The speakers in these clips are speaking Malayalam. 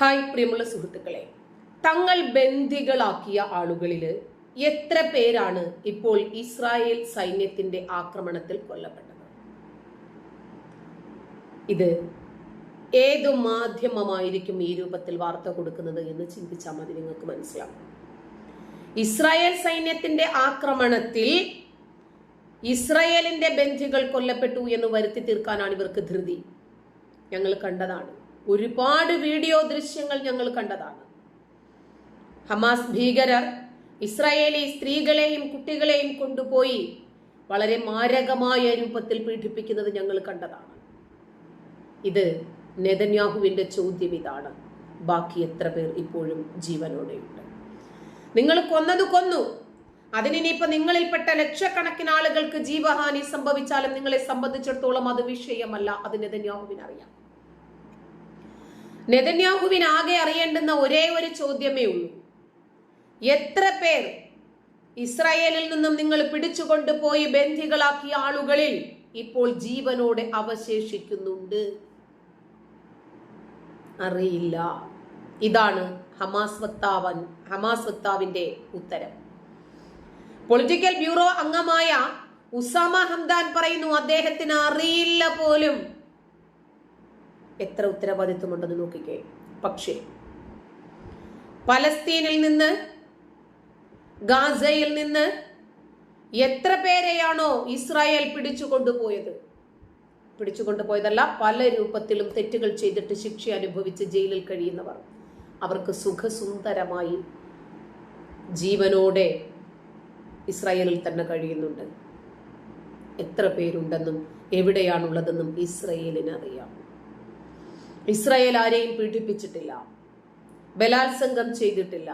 ഹായ് പ്രിയമുള്ള സുഹൃത്തുക്കളെ. തങ്ങൾ ബന്ദികളാക്കിയ ആളുകളിൽ എത്ര പേരാണ് ഇപ്പോൾ ഇസ്രായേൽ സൈന്യത്തിന്റെ ആക്രമണത്തിൽ കൊല്ലപ്പെട്ടത്? ഇത് ഏതു മാധ്യമമായിരിക്കും ഈ രൂപത്തിൽ വാർത്ത കൊടുക്കുന്നത് എന്ന് ചിന്തിച്ചാൽ മതി നിങ്ങൾക്ക് മനസ്സിലാവും. ഇസ്രായേൽ സൈന്യത്തിന്റെ ആക്രമണത്തിൽ ഇസ്രായേലിന്റെ ബന്ധികൾ കൊല്ലപ്പെട്ടു എന്ന് വരുത്തി തീർക്കാനാണ് ഇവർക്ക് ധൃതി. ഞങ്ങൾ കണ്ടതാണ്. ഒരുപാട് വീഡിയോ ദൃശ്യങ്ങൾ ഞങ്ങൾ കണ്ടതാണ്. ഹമാസ് ഭീകരർ ഇസ്രായേലി സ്ത്രീകളെയും കുട്ടികളെയും കൊണ്ടുപോയി വളരെ മാരകമായ രൂപത്തിൽ പീഡിപ്പിക്കുന്നത് ഞങ്ങൾ കണ്ടതാണ്. ഇത് നെതന്യാഹുവിന്റെ ചോദ്യം ഇതാണ്. ബാക്കി എത്ര പേർ ഇപ്പോഴും ജീവനോടെയുണ്ട്? നിങ്ങൾ കൊന്നത് കൊന്നു. അതിനിപ്പോ നിങ്ങളിൽപ്പെട്ട ലക്ഷക്കണക്കിന് ആളുകൾക്ക് ജീവഹാനി സംഭവിച്ചാലും നിങ്ങളെ സംബന്ധിച്ചിടത്തോളം അത് വിഷയമല്ല. അത് നെതന്യാഹുവിന് അറിയാം നെതന്യാഹുവിന് ആകെ അറിയേണ്ടുന്ന ഒരേ ഒരു ചോദ്യമേ ഉള്ളൂ. എത്ര പേർ ഇസ്രായേലിൽ നിന്നും നിങ്ങൾ പിടിച്ചുകൊണ്ടുപോയി ബന്ധികളാക്കിയ ആളുകളിൽ ഇപ്പോൾ ജീവനോടെ അവശേഷിക്കുന്നുണ്ട്? അറിയില്ല. ഇതാണ് ഹമാസ് വക്താവൻ ഹമാസ് വക്താവിന്റെ ഉത്തരം. പൊളിറ്റിക്കൽ ബ്യൂറോ അംഗമായ ഉസാമ ഹംദാൻ പറയുന്നു അദ്ദേഹത്തിന് അറിയില്ല പോലും. എത്ര ഉത്തരവാദിത്വമുണ്ടെന്ന് നോക്കിക്കേ. പക്ഷേ പലസ്തീനിൽ നിന്ന് ഗാസയിൽ നിന്ന് എത്ര പേരെയാണോ ഇസ്രായേൽ പിടിച്ചുകൊണ്ടുപോയത്? പിടിച്ചുകൊണ്ടുപോയതല്ല പല രൂപത്തിലും തെറ്റുകൾ ചെയ്തിട്ട് ശിക്ഷ അനുഭവിച്ച് ജയിലിൽ കഴിയുന്നവർ. അവർക്ക് സുഖസുന്ദരമായി ജീവനോടെ ഇസ്രായേലിൽ തന്നെ കഴിയുന്നുണ്ട്. എത്ര പേരുണ്ടെന്നും എവിടെയാണുള്ളതെന്നും ഇസ്രയേലിന് അറിയാം. ഇസ്രായേൽ ആരെയും പീഡിപ്പിച്ചിട്ടില്ല. ബലാത്സംഗം ചെയ്തിട്ടില്ല.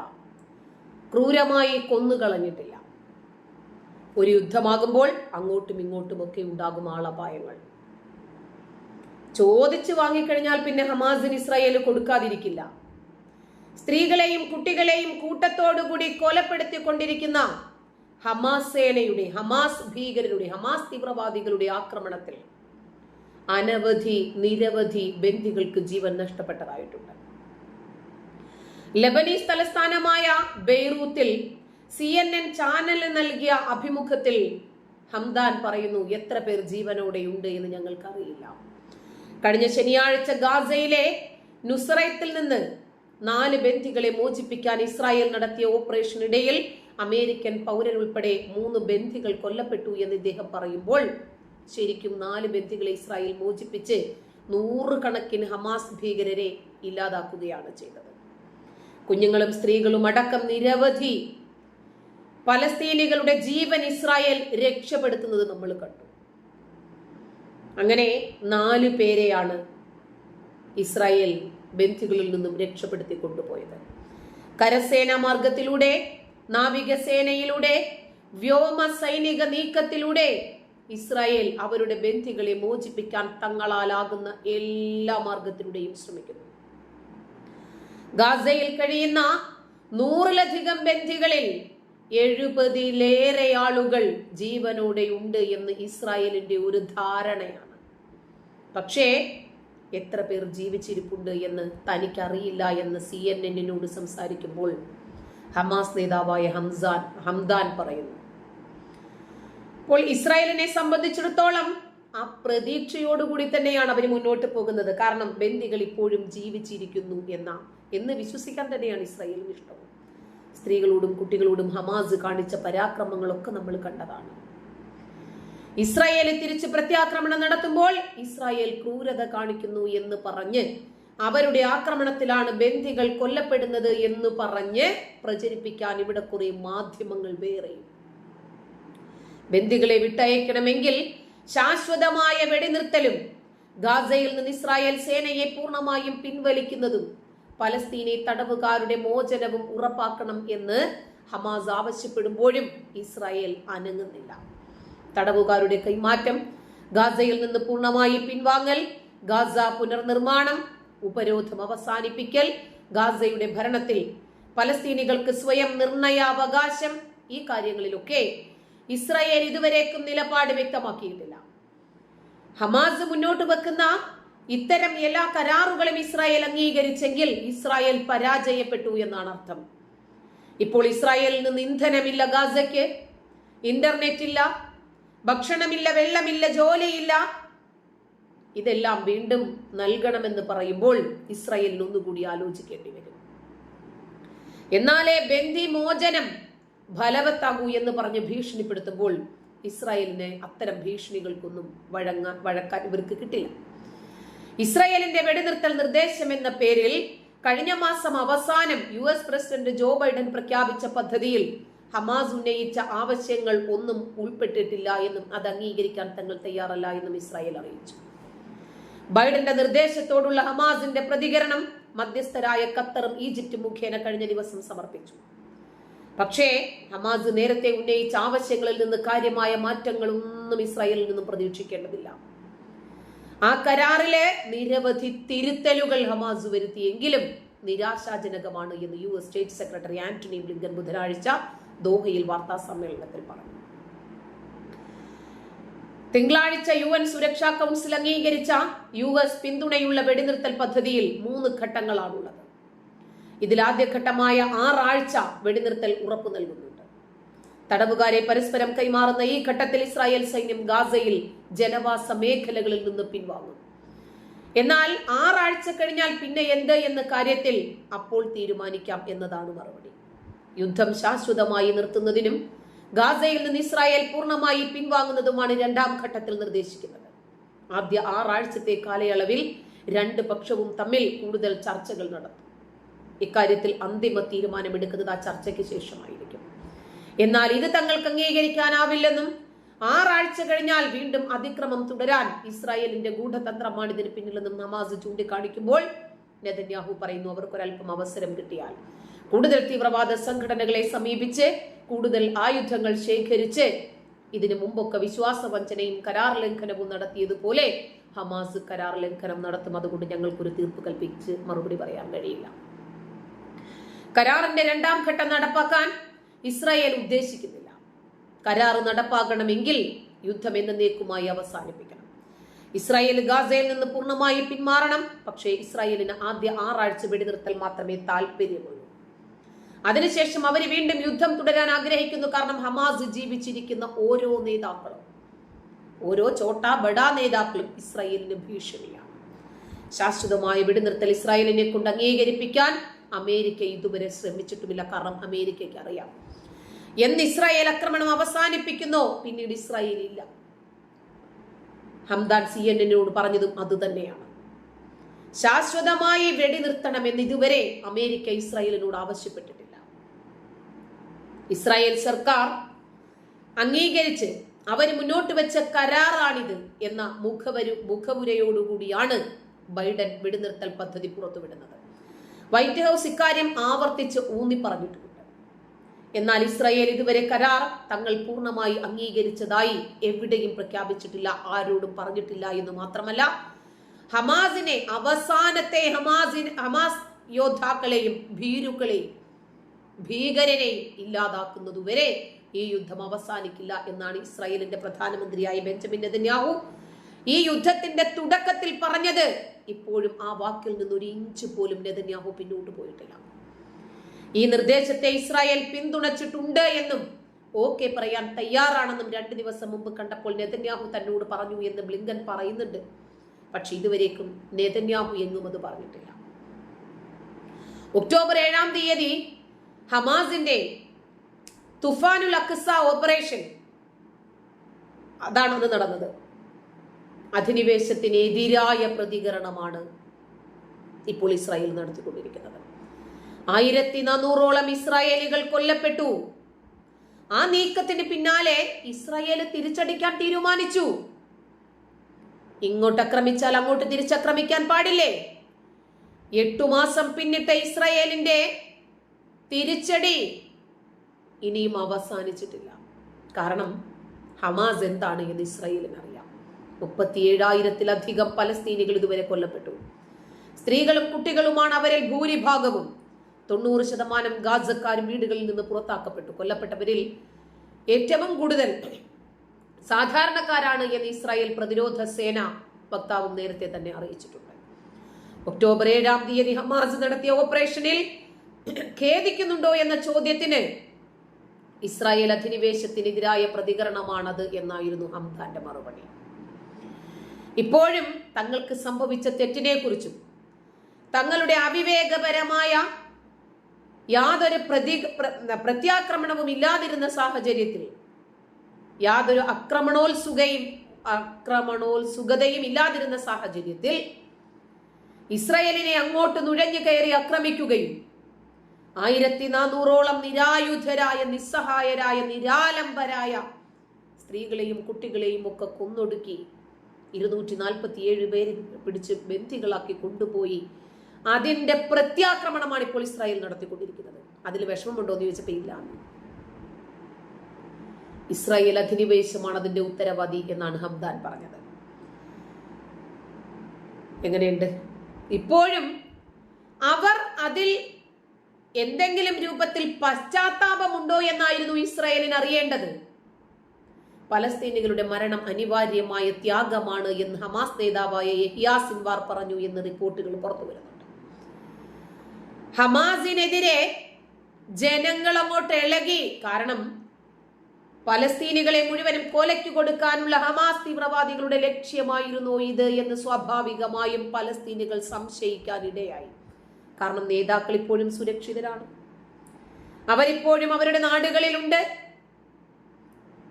ക്രൂരമായി കൊന്നുകളഞ്ഞിട്ടില്ല. ഒരു യുദ്ധമാകുമ്പോൾ അങ്ങോട്ടും ഇങ്ങോട്ടും ഒക്കെ ഉണ്ടാകും ആളപായങ്ങൾ. ചോദിച്ചു വാങ്ങിക്കഴിഞ്ഞാൽ പിന്നെ ഹമാസിന് ഇസ്രായേൽ കൊടുക്കാതിരിക്കില്ല. സ്ത്രീകളെയും കുട്ടികളെയും കൂട്ടത്തോടുകൂടി കൊലപ്പെടുത്തിക്കൊണ്ടിരിക്കുന്ന ഹമാസ് സേനയുടെ ഹമാസ് ഭീകരരുടെ ഹമാസ് തീവ്രവാദികളുടെ ആക്രമണത്തിൽ അനവധി നിരവധി ബന്ദികൾക്ക് ജീവൻ നഷ്ടപ്പെട്ടതായിട്ടുണ്ട്. ലബനീസ് തലസ്ഥാനമായ ബെയ്റൂത്തിൽ സി എൻ എൻ ചാനലിന് നൽകിയ അഭിമുഖത്തിൽ ഹംദാൻ പറയുന്നു എത്ര പേർ ജീവനോടെയുണ്ട് എന്ന് ഞങ്ങൾക്കറിയില്ല. കഴിഞ്ഞ ശനിയാഴ്ച ഗാസയിലെ നുസ്രൈത്തിൽ നിന്ന് നാല് ബന്ദികളെ മോചിപ്പിക്കാൻ ഇസ്രായേൽ നടത്തിയ ഓപ്പറേഷനിടയിൽ അമേരിക്കൻ പൗരൻ ഉൾപ്പെടെ മൂന്ന് ബന്ദികൾ കൊല്ലപ്പെട്ടു എന്ന് ഇദ്ദേഹം പറയുമ്പോൾ ശരിക്കും നാല് ബന്ദികളെ ഇസ്രായേൽ മോചിപ്പിച്ച് നൂറുകണക്കിന് ഹമാസ് ഭീകരരെ ഇല്ലാതാക്കുകയാണ് ചെയ്തത്. കുഞ്ഞുങ്ങളും സ്ത്രീകളും അടക്കം നിരവധി പലസ്തീനികളുടെ ജീവൻ ഇസ്രായേൽ രക്ഷപ്പെടുത്തുന്നത് നമ്മൾ കണ്ടു. അങ്ങനെ നാല് പേരെയാണ് ഇസ്രായേൽ ബന്ധികളിൽ നിന്നും രക്ഷപ്പെടുത്തി കൊണ്ടുപോയത്. കരസേനാ മാർഗത്തിലൂടെ നാവികസേനയിലൂടെ വ്യോമ സൈനിക നീക്കത്തിലൂടെ ഇസ്രായേൽ അവരുടെ ബന്ധികളെ മോചിപ്പിക്കാൻ തങ്ങളാലാകുന്ന എല്ലാ മാർഗത്തിലൂടെയും ശ്രമിക്കുന്നു. ഗാസയിൽ കഴിയുന്ന നൂറിലധികം ബന്ധികളിൽ എഴുപതിലേറെ ആളുകൾ ജീവനോടെ ഉണ്ട് എന്ന് ഇസ്രായേലിന്റെ ഒരു ധാരണയാണ്. പക്ഷേ എത്ര പേർ ജീവിച്ചിരിപ്പുണ്ട് എന്ന് തനിക്കറിയില്ല എന്ന് സി എൻ എന്നിനോട് സംസാരിക്കുമ്പോൾ ഹമാസ് നേതാവായ ഹംസാൻ ഹംദാൻ പറയുന്നു. അപ്പോൾ ഇസ്രായേലിനെ സംബന്ധിച്ചിടത്തോളം ആ പ്രതീക്ഷയോടുകൂടി തന്നെയാണ് അവർ മുന്നോട്ട് പോകുന്നത്. കാരണം ബന്ദികൾ ഇപ്പോഴും ജീവിച്ചിരിക്കുന്നു എന്ന എന്ന് വിശ്വസിക്കാൻ തന്നെയാണ് ഇസ്രായേലിന് ഇഷ്ടം. സ്ത്രീകളോടും കുട്ടികളോടും ഹമാസ് കാണിച്ച പരാക്രമങ്ങളൊക്കെ നമ്മൾ കണ്ടതാണ്. ഇസ്രായേൽ തിരിച്ച് പ്രത്യാക്രമണം നടത്തുമ്പോൾ ഇസ്രായേൽ ക്രൂരത കാണിക്കുന്നു എന്ന് പറഞ്ഞ് അവരുടെ ആക്രമണത്തിലാണ് ബന്ധികൾ കൊല്ലപ്പെടുന്നത് എന്ന് പറഞ്ഞ് പ്രചരിപ്പിക്കാൻ ഇവിടെ കുറെ മാധ്യമങ്ങൾ വേറെയും ബന്ദികളെ വിട്ടയക്കണമെങ്കിൽ ശാശ്വതമായ വെടിനിർത്തലും ഗാസയിൽ നിന്ന് ഇസ്രായേൽ സേനയെ പൂർണമായും പിൻവലിക്കുന്നതും പലസ്തീനെ തടവുകാരുടെ മോചനവും ഉറപ്പാക്കണം എന്ന് ഹമാസ് ആവശ്യപ്പെടുമ്പോഴും ഇസ്രായേൽ അനങ്ങുന്നില്ല. തടവുകാരുടെ കൈമാറ്റം ഗാസയിൽ നിന്ന് പൂർണമായി പിൻവാങ്ങൽ ഗാസ പുനർനിർമ്മാണം ഉപരോധം അവസാനിപ്പിക്കൽ ഗാസയുടെ ഭരണത്തിൽ പലസ്തീനികൾക്ക് സ്വയം നിർണയാവകാശം ഈ കാര്യങ്ങളിലൊക്കെ ഇസ്രായേൽ ഇതുവരേക്കും നിലപാട് വ്യക്തമാക്കിയിട്ടില്ല. ഹമാസ് മുന്നോട്ട് വെക്കുന്ന ഇത്തരം എല്ലാ കരാറുകളും ഇസ്രായേൽ അംഗീകരിച്ചെങ്കിൽ ഇസ്രായേൽ പരാജയപ്പെട്ടു എന്നാണ് അർത്ഥം. ഇപ്പോൾ ഇസ്രായേലിൽ നിന്ന് ഇന്ധനമില്ല ഗാസയ്ക്ക് ഇന്റർനെറ്റ് ഇല്ല ഭക്ഷണമില്ല വെള്ളമില്ല ജോലിയില്ല. ഇതെല്ലാം വീണ്ടും നൽകണമെന്ന് പറയുമ്പോൾ ഇസ്രായേലിന് ഒന്നുകൂടി ആലോചിക്കേണ്ടി വരും. എന്നാലേ ബന്ദി മോചനം ഫലവത്താകൂ എന്ന് പറഞ്ഞ് ഭീഷണിപ്പെടുത്തുമ്പോൾ ഇസ്രായേലിനെ അത്തരം ഭീഷണികൾക്കൊന്നും വഴങ്ങാൻ വഴക്കാൻ ഇവർക്ക് കിട്ടില്ല. ഇസ്രായേലിന്റെ വെടിനിർത്തൽ നിർദ്ദേശം എന്ന പേരിൽ കഴിഞ്ഞ മാസം അവസാനം U S president Joe Biden പ്രഖ്യാപിച്ച പദ്ധതിയിൽ ഹമാസ് ഉന്നയിച്ച ആവശ്യങ്ങൾ ഒന്നും ഉൾപ്പെട്ടിട്ടില്ല എന്നും അത് അംഗീകരിക്കാൻ തങ്ങൾ തയ്യാറല്ല എന്നും ഇസ്രായേൽ അറിയിച്ചു. ബൈഡന്റെ നിർദ്ദേശത്തോടുള്ള ഹമാസിന്റെ പ്രതികരണം മധ്യസ്ഥരായ ഖത്തറും ഈജിപ്തും മുഖേന കഴിഞ്ഞ ദിവസം സമർപ്പിച്ചു. പക്ഷേ ഹമാസ് നേരത്തെ ഉന്നയിച്ച ആവശ്യങ്ങളിൽ നിന്ന് കാര്യമായ മാറ്റങ്ങളൊന്നും ഇസ്രായേലിൽ നിന്നും പ്രതീക്ഷിക്കേണ്ടതില്ല. ആ കരാറിലെ നിരവധി തിരുത്തലുകൾ ഹമാസ് വരുത്തിയെങ്കിലും നിരാശാജനകമാണ് എന്ന് U S state secretary Antony Blinken ബുധനാഴ്ച ദോഹയിൽ വാർത്താ സമ്മേളനത്തിൽ പറഞ്ഞു. തിങ്കളാഴ്ച യു എൻ സുരക്ഷാ കൗൺസിൽ അംഗീകരിച്ച യു എസ് പിന്തുണയുള്ള വെടിനിർത്തൽ പദ്ധതിയിൽ മൂന്ന് ഘട്ടങ്ങളാണുള്ളത്. ഇതിൽ ആദ്യഘട്ടമായ ആറാഴ്ച വെടിനിർത്തൽ ഉറപ്പു നൽകുന്നുണ്ട്. തടവുകാരെ പരസ്പരം കൈമാറുന്ന ഈ ഘട്ടത്തിൽ ഇസ്രായേൽ സൈന്യം ഗാസയിൽ ജനവാസ മേഖലകളിൽ നിന്ന് പിൻവാങ്ങും. എന്നാൽ ആറാഴ്ച കഴിഞ്ഞാൽ പിന്നെ എന്ത് എന്ന കാര്യത്തിൽ അപ്പോൾ തീരുമാനിക്കാം എന്നതാണ് മറുപടി. യുദ്ധം ശാശ്വതമായി നിർത്തുന്നതിനും ഗാസയിൽ നിന്ന് ഇസ്രായേൽ പൂർണമായി പിൻവാങ്ങുന്നതുമാണ് രണ്ടാം ഘട്ടത്തിൽ നിർദ്ദേശിക്കുന്നത്. ആദ്യ ആറാഴ്ചത്തെ കാലയളവിൽ രണ്ട് പക്ഷവും തമ്മിൽ കൂടുതൽ ചർച്ചകൾ നടത്തും. ഇക്കാര്യത്തിൽ അന്തിമ തീരുമാനമെടുക്കുന്നത് ആ ചർച്ചയ്ക്ക് ശേഷമായിരിക്കും. എന്നാൽ ഇത് തങ്ങൾക്ക് അംഗീകരിക്കാനാവില്ലെന്നും ആറാഴ്ച കഴിഞ്ഞാൽ വീണ്ടും അതിക്രമം തുടരാൻ ഇസ്രായേലിന്റെ ഗൂഢതന്ത്രമാണ് ഇതിന് പിന്നിലെന്നും നമാസ് ചൂണ്ടിക്കാണിക്കുമ്പോൾ നെതന്യാഹു പറയുന്നു അവർക്കൊരൽപ്പം അവസരം കിട്ടിയാൽ. കൂടുതൽ തീവ്രവാദ സംഘടനകളെ സമീപിച്ച് കൂടുതൽ ആയുധങ്ങൾ ശേഖരിച്ച് ഇതിനു മുമ്പൊക്കെ വിശ്വാസവഞ്ചനയും കരാർ ലംഘനവും നടത്തിയതുപോലെ ഹമാസ് കരാർ ലംഘനം നടത്തും. അതുകൊണ്ട് ഞങ്ങൾക്കൊരു തീർപ്പ് കൽപ്പിച്ച് മറുപടി പറയാൻ കഴിയില്ല. കരാറിന്റെ രണ്ടാം ഘട്ടം നടപ്പാക്കാൻ ഇസ്രായേൽ ഉദ്ദേശിക്കുന്നില്ല. കരാർ നടപ്പാക്കണമെങ്കിൽ യുദ്ധം എന്നേക്കുമായി അവസാനിപ്പിക്കണം. ഇസ്രായേൽ ഗാസയിൽ നിന്ന് പൂർണമായി പിന്മാറണം. പക്ഷേ ഇസ്രായേലിന് ആദ്യ ആറാഴ്ച വെടിനിർത്തൽ മാത്രമേ താല്പര്യമുള്ളൂ അതിനുശേഷം അവർ വീണ്ടും യുദ്ധം തുടരാൻ ആഗ്രഹിക്കുന്നു. കാരണം ഹമാസ് ജീവിച്ചിരിക്കുന്ന ഓരോ നേതാക്കളും ഓരോ ചോട്ട ബഡാ നേതാക്കളും ഇസ്രായേലിന് ഭീഷണിയാണ്. ശാശ്വതമായ വെടിനിർത്തൽ ഇസ്രായേലിനെ കൊണ്ട് അംഗീകരിപ്പിക്കാൻ അമേരിക്ക ഇതുവരെ ശ്രമിച്ചിട്ടുമില്ല. കാരണം അമേരിക്കയ്ക്ക് അറിയാം. എന്ന് ഇസ്രായേൽ ആക്രമണം അവസാനിപ്പിക്കുന്നോ. പിന്നീട് ഇസ്രായേൽ ഇല്ല. ഹംദാൻ സി എൻ എന്നോട് പറഞ്ഞതും അതുതന്നെയാണ് ശാശ്വതമായി വെടിനിർത്തണം എന്ന് ഇതുവരെ അമേരിക്ക ഇസ്രായേലിനോട് ആവശ്യപ്പെട്ടിട്ടില്ല. ഇസ്രായേൽ സർക്കാർ അംഗീകരിച്ച് അവർ മുന്നോട്ട് വെച്ച കരാറാണിത് എന്ന മുഖവരു മുഖവുരയോടുകൂടിയാണ് ബൈഡൻ വെടിനിർത്തൽ പദ്ധതി പുറത്തുവിടുന്നത്. വൈറ്റ് ഹൗസ് ഇക്കാര്യം ആവർത്തിച്ച് ഊന്നി പറഞ്ഞിട്ടുണ്ട് എന്നാൽ ഇസ്രായേൽ ഇതുവരെ കരാർ തങ്ങൾ പൂർണമായി അംഗീകരിച്ചതായി എവിടെയും പ്രഖ്യാപിച്ചിട്ടില്ല ആരോടും പറഞ്ഞിട്ടില്ല എന്ന് മാത്രമല്ല ഹമാസിനെ അവസാനത്തെ ഹമാസിന് ഹമാസ് യോദ്ധാക്കളെയും ഭീരുക്കളെയും ഭീകരനെയും ഇല്ലാതാക്കുന്നതുവരെ ഈ യുദ്ധം അവസാനിക്കില്ല എന്നാണ് ഇസ്രായേലിന്റെ പ്രധാനമന്ത്രിയായ ബെഞ്ചമിൻ നെതന്യാഹു ഈ യുദ്ധത്തിന്റെ തുടക്കത്തിൽ പറഞ്ഞത്. ഇപ്പോഴും ആ വാക്കിൽ നിന്ന് ഒരു ഇഞ്ച് പോലും നെതന്യാഹു പിന്നോട്ട് പോയിട്ടില്ല. ഈ നിർദ്ദേശത്തെ ഇസ്രായേൽ പിന്തുണച്ചിട്ടുണ്ട് എന്നും ഓക്കെ പറയാൻ തയ്യാറാണെന്നും രണ്ട് ദിവസം മുമ്പ് കണ്ടപ്പോൾ നെതന്യാഹു തന്നോട് പറഞ്ഞു എന്ന് ബ്ലിങ്കൻ പറയുന്നുണ്ട്. പക്ഷെ ഇതുവരേക്കും നെതന്യാഹു എങ്ങും അത് പറഞ്ഞിട്ടില്ല. ഒക്ടോബർ ഏഴാം തീയതി ഹമാസിന്റെ തുഫാനുൽ അക്സ ഓപ്പറേഷൻ അതാണ് അന്ന് നടന്നത്. അധിനിവേശത്തിനെതിരായ പ്രതികരണമാണ് ഇപ്പോൾ ഇസ്രായേൽ നടത്തിക്കൊണ്ടിരിക്കുന്നത്. ആയിരത്തി നാനൂറോളം ഇസ്രായേലികൾ കൊല്ലപ്പെട്ടു. ആ നീക്കത്തിന് പിന്നാലെ ഇസ്രായേൽ തിരിച്ചടിക്കാൻ തീരുമാനിച്ചു. ഇങ്ങോട്ട് ആക്രമിച്ചാൽ അങ്ങോട്ട് തിരിച്ചക്രമിക്കാൻ പാടില്ലേ? എട്ടു മാസം പിന്നിട്ട ഇസ്രായേലിന്റെ തിരിച്ചടി ഇനിയും അവസാനിച്ചിട്ടില്ല. കാരണം ഹമാസ് എന്താണ് എന്ന് ഇസ്രായേലിന് അറിയാം മുപ്പത്തിയേഴായിരത്തിലധികം പലസ്തീനികൾ ഇതുവരെ കൊല്ലപ്പെട്ടു. സ്ത്രീകളും കുട്ടികളുമാണ് അവരിൽ ഭൂരിഭാഗവും. തൊണ്ണൂറ് ശതമാനം ഗാസക്കാരും വീടുകളിൽ നിന്ന് പുറത്താക്കപ്പെട്ടു. കൊല്ലപ്പെട്ടവരിൽ ഏറ്റവും കൂടുതൽ സാധാരണക്കാരാണ് എന്ന് ഇസ്രായേൽ പ്രതിരോധ സേന വക്താവും നേരത്തെ തന്നെ അറിയിച്ചിട്ടുണ്ട്. ഒക്ടോബർ ഏഴാം തീയതി ഹമാസ് നടത്തിയ ഓപ്പറേഷനിൽ ഖേദിക്കുന്നുണ്ടോ എന്ന ചോദ്യത്തിന് ഇസ്രായേൽ അധിനിവേശത്തിനെതിരായ പ്രതികരണമാണത് എന്നായിരുന്നു ഹംദാന്റെ മറുപടി. ഇപ്പോഴും തങ്ങൾക്ക് സംഭവിച്ച തെറ്റിനെ കുറിച്ചും തങ്ങളുടെ അവിവേകപരമായ യാതൊരു പ്രതി പ്ര- പ്രത്യാക്രമണവും ഇല്ലാതിരുന്ന സാഹചര്യത്തിൽ യാതൊരു അക്രമണോത്സുകയും അക്രമണോത്സുകതയും ഇല്ലാതിരുന്ന സാഹചര്യത്തിൽ ഇസ്രയേലിനെ അങ്ങോട്ട് നുഴഞ്ഞു കയറി ആക്രമിക്കുകയും ആയിരത്തി നാനൂറോളം നിരായുധരായ നിസ്സഹായരായ നിരാലംബരായ സ്ത്രീകളെയും കുട്ടികളെയും ഒക്കെ കൊന്നൊടുക്കി ഇരുന്നൂറ്റി നാൽപ്പത്തിയേഴ് പേര് പിടിച്ച് ബന്ധികളാക്കി കൊണ്ടുപോയി. അതിന്റെ പ്രത്യാക്രമണമാണ് ഇപ്പോൾ ഇസ്രായേൽ നടത്തിക്കൊണ്ടിരിക്കുന്നത്. അതിൽ വിഷമമുണ്ടോ എന്ന് ചോദിച്ചപ്പോ ഇല്ല. ഇസ്രായേൽ അധിനിവേശമാണ് അതിന്റെ ഉത്തരവാദി എന്നാണ് ഹംദാൻ പറഞ്ഞത്. എങ്ങനെയുണ്ട്? ഇപ്പോഴും അവർ അതിൽ എന്തെങ്കിലും രൂപത്തിൽ പശ്ചാത്താപമുണ്ടോ എന്നായിരുന്നു ഇസ്രായേലിന് അറിയേണ്ടത്. പലസ്തീനികളുടെ മരണം അനിവാര്യമായ ത്യാഗമാണ് എന്ന് ഹമാസ് നേതാവായ യഹിയാ സിൻവാർ പറഞ്ഞു എന്ന് റിപ്പോർട്ടുകൾ പുറത്തു വരുന്നുണ്ട്. ഹമാസിനെതിരെ ജനങ്ങൾ അങ്ങോട്ട് ഇളകി. കാരണം പലസ്തീനികളെ മുഴുവനും കൊലയ്ക്ക് കൊടുക്കാനുള്ള ഹമാസ് തീവ്രവാദികളുടെ ലക്ഷ്യമായിരുന്നു ഇത് എന്ന് സ്വാഭാവികമായും പലസ്തീനികൾ സംശയിക്കാനിടയായി. കാരണം നേതാക്കൾ ഇപ്പോഴും സുരക്ഷിതരാണ്. അവരിപ്പോഴും അവരുടെ നാടുകളിലുണ്ട്.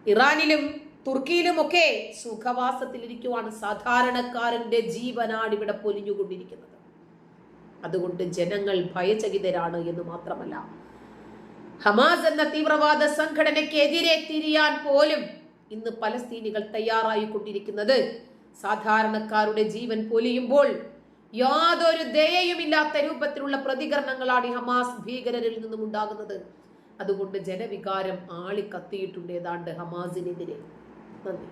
ഇറാനിലും തുർക്കിയിലും ഒക്കെ സുഖവാസത്തിലിരിക്കുവാണ് സാധാരണക്കാരന്റെ ജീവനാണ് ഇവിടെ പൊലിഞ്ഞുകൊണ്ടിരിക്കുന്നത്. അതുകൊണ്ട് ജനങ്ങൾ ഭയചകിതരാണ് എന്ന് മാത്രമല്ല ഹമാസ് എന്ന തീവ്രവാദ സംഘടനയ്ക്കെതിരെ തിരിയാൻ പോലും ഇന്ന് പലസ്തീനികൾ തയ്യാറായിക്കൊണ്ടിരിക്കുന്നത്. സാധാരണക്കാരുടെ ജീവൻ പൊലിയുമ്പോൾ യാതൊരു ദയയുമില്ലാത്ത രൂപത്തിലുള്ള പ്രതികരണങ്ങളാണ് ഹമാസ് ഭീകരരിൽ നിന്നും ഉണ്ടാകുന്നത് അതുകൊണ്ട് ജനവികാരം ആളിക്കത്തിയിട്ടുണ്ട് ഏതാണ്ട് ഹമാസിനെതിരെ. നന്ദി.